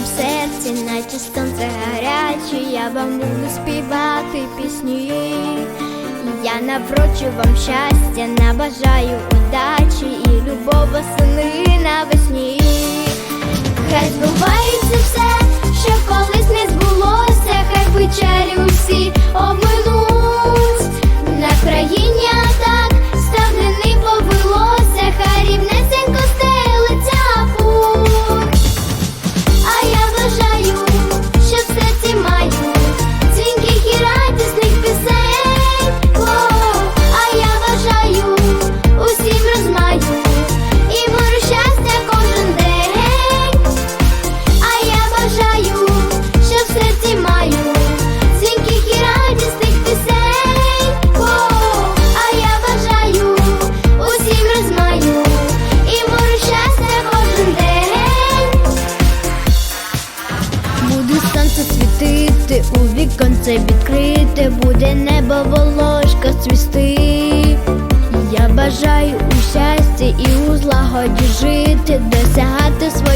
теплом серці, наче сонце гаряче, я вам буду співати пісні, я напрочу вам щастя, набажаю удачі і любов восени навесні. Хай збувається все, що колись не збулося, хай вичарі усі обминули. Світити, у віконце відкрите, буде небо волошка цвісти. Я бажаю у щасті і у злагоді жити, досягати своєї